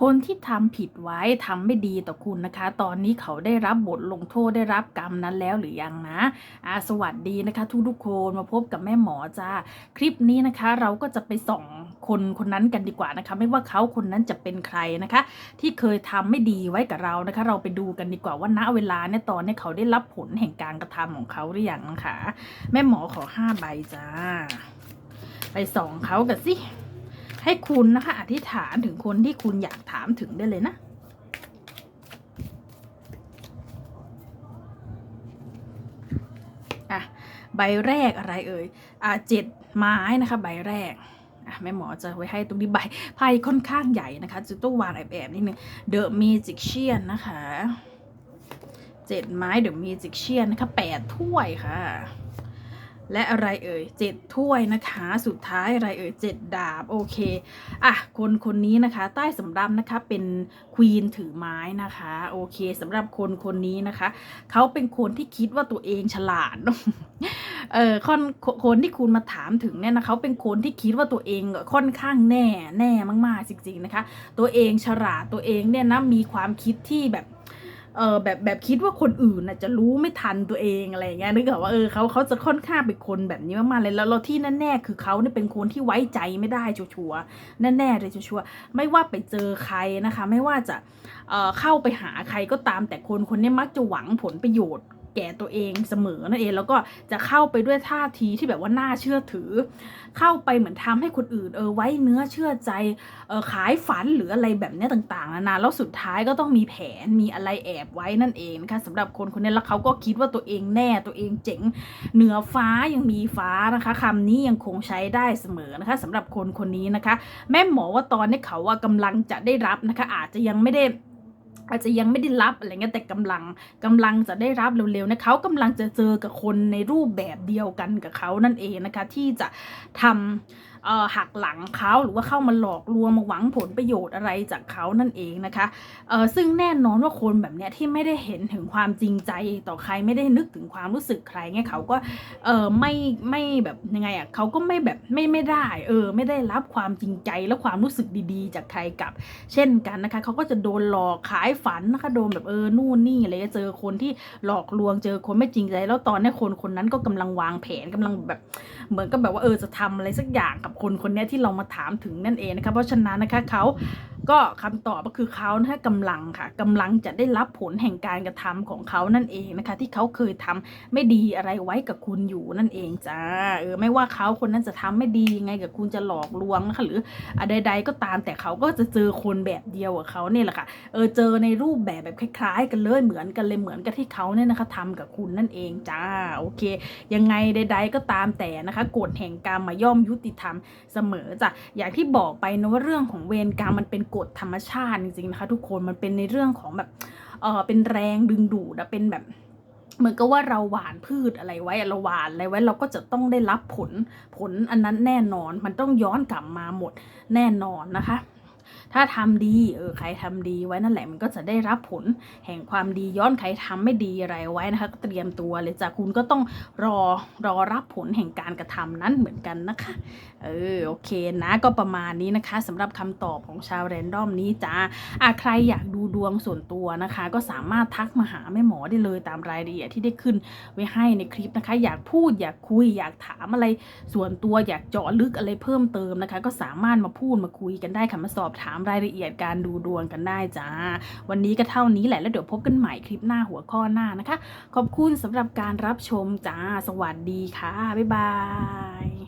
คนที่ทำผิดไว้ทำไม่ดีต่อคุณนะคะ ตอนนี้เขาได้รับบทลงโทษได้รับกรรมนั้นแล้วหรือยังนะอาสวัสดีนะคะทุกทุกคนมาพบกับแม่หมอจ้าคลิปนี้นะคะ เราก็จะไปส่องคนคนนั้นกันดีกว่านะคะ ไม่ว่าเขาคนนั้นจะเป็นใครนะคะ ที่เคยทำไม่ดีไว้กับเรานะคะ เราไปดูกันดีกว่าว่าณเวลาเนี่ยตอนนี้เขาได้รับผลแห่งการกระทำของเขาหรือยังนะคะ แม่หมอขอห้าใบจ้า ไปส่องเขากันสิ ให้คุณนะคะ อธิษฐานถึงคนที่คุณอยากถามถึงได้เลยนะ อะ ใบแรกอะไรเอ่ย อะเจ็ดไม้นะคะ ใบแรกอะแม่หมอจะไว้ให้ตรงนี้ใบไพ่ค่อนข้างใหญ่นะคะจะต้องวางแอบๆนิดนึง The Magician นะคะเจ็ดไม้ The Magician นะคะแปดถ้วยค่ะ และอะไรเอ่ยเจ็ดถ้วยนะคะ สุดท้ายอะไรเอ่ยเจ็ดดาบโอเคอะคนคนนี้นะคะ ใต้สำรับนะคะเป็นควีนถือไม้นะคะโอเคสำหรับคนคนนี้นะคะเขาเป็นคนที่คิดว่าตัวเองฉลาดเออคนคนที่คุณมาถามถึงเนี่ยนะเขาเป็นคนที่คิดว่าตัวเองค่อนข้างแน่แน่มากๆจริงๆนะคะ ตัวเองฉลาดตัวเองเนี่ยนะมีความคิดที่แบบ เออแบบแบบคิดว่าคนอื่นน่ะจะรู้ไม่ทันตัวเองอะไรเงี้ยนึกว่าเออเขาเขาจะค่อนข้างเป็นคนแบบนี้มากๆเลยแล้วเราที่แน่ๆคือเขาเนี่ยเป็นคนที่ไว้ใจไม่ได้ชัวร์แน่ๆเลยชัวร์ๆไม่ว่าไปเจอใครนะคะ ไม่ว่าจะเออเข้าไปหาใครก็ตามแต่คนคนนี้มักจะหวังผลประโยชน์ แก่ตัวเองเสมอนั่นเองแล้วก็จะเข้าไปด้วยท่าทีที่แบบว่าน่าเชื่อถือ เข้าไปเหมือนทำให้คนอื่นเออไว้เนื้อเชื่อใจเออขายฝันหรืออะไรแบบเนี้ยต่างๆนานาแล้วสุดท้ายก็ต้องมีแผนมีอะไรแอบไว้นั่นเองนะคะสำหรับคนคนนี้แล้วเขาก็คิดว่าตัวเองแน่ตัวเองเจ๋งเหนือฟ้ายังมีฟ้านะคะคำนี้ยังคงใช้ได้เสมอนะคะสำหรับคนคนนี้นะคะ แม่หมอว่าตอนนี้เขาว่ากำลังจะได้รับนะคะอาจจะยังไม่ได้ อาจจะยังไม่ได้รับอะไรเงี้ยแต่กำลังกำลังจะได้รับเร็วๆนะเขากำลังจะเจอกับคนในรูปแบบเดียวกันกับเขานั่นเองนะคะ ที่จะทำเอ่อ หักหลังเขาหรือว่าเข้ามาหลอกลวงมาหวังผลประโยชน์อะไรจากเขานั่นเองนะคะเออซึ่งแน่นอนว่าคนแบบเนี้ยที่ไม่ได้เห็นถึงความจริงใจต่อใครไม่ได้นึกถึงความรู้สึกใครเงี้ยเขาก็เออไม่ไม่แบบยังไงอะเขาก็ไม่แบบไม่ไม่ได้เออไม่ได้รับความจริงใจและความรู้สึกดีๆ จากใครกลับ เช่นกันนะคะเขาก็จะโดนหลอกขายฝันนะคะโดนแบบเออนู่นนี่อะไรเจอคนที่หลอกลวงเจอคนไม่จริงใจ แล้วตอนนี้คนคนนั้นก็กำลังวางแผนกำลังแบบเหมือนกับแบบว่าเออจะทำอะไรสักอย่างกับคนคนนี้ที่เรามาถามถึงนั่นเองนะคะเพราะฉะนั้นนะคะเขา ก็คำตอบก็คือเขานะคะกำลังค่ะกำลังจะได้รับผลแห่งการกระทำของเขานั่นเองนะคะ ที่เขาเคยทำไม่ดีอะไรไว้กับคุณอยู่นั่นเองจ้าเออไม่ว่าเขาคนนั้นจะทำไม่ดียังไงกับคุณจะหลอกลวงนะคะหรืออะไรใดๆก็ตามแต่เขาก็จะเจอคนแบบเดียวกับเขาเนี่ยแหละค่ะเออเจอในรูปแบบแบบคล้าย ๆ กันเลยเหมือนกันเลยเหมือนกับที่เขาเนี่ยนะคะทำกับคุณนั่นเองจ้าโอเค ยังไงใด ๆ ก็ตามแต่นะคะกฎแห่งกรรมมาย่อมยุติธรรมเสมอจ้ะอย่างที่บอกไปนะว่าเรื่องของเวรกรรมมันเป็นกฎธรรมชาติจริงๆนะคะทุกคนมันเป็นในเรื่องของแบบเออเป็นแรงดึงดูดอะเป็นแบบเหมือนกับว่าเราหวานพืชอะไรไว้เราหวานอะไรไว้เราก็จะต้องได้รับผลผลอันนั้นแน่นอน มันต้องย้อนกลับมาหมดแน่นอนนะคะ ถ้าทำดีเออใครทำดีไว้นั่นแหละมันก็จะได้รับผลแห่งความดีย้อนใครทำไม่ดีอะไรไว้นะคะเตรียมตัวเลยจ้ะคุณก็ต้องรอรอรับผลแห่งการกระทำนั้นเหมือนกันนะคะเออโอเคนะก็ประมาณนี้นะคะสำหรับคำตอบของชาวแรนดอมนี้จ้าอะใครอยากดูดวงส่วนตัวนะคะ ก็สามารถทักมาหาแม่หมอได้เลยตามรายละเอียดที่ได้ขึ้นไว้ให้ในคลิปนะคะ อยากพูดอยากคุย อยากถามอะไรส่วนตัวอยากเจาะลึกอะไรเพิ่มเติมนะคะ ก็สามารถมาพูดมาคุยกันได้ค่ะมาสอบถามรายละเอียดการดูดวงกันได้จ้า วันนี้ก็เท่านี้แหละแล้วเดี๋ยวพบกันใหม่คลิปหน้าหัวข้อหน้านะคะ ขอบคุณสำหรับการรับชมจ้า สวัสดีค่ะ บ๊ายบาย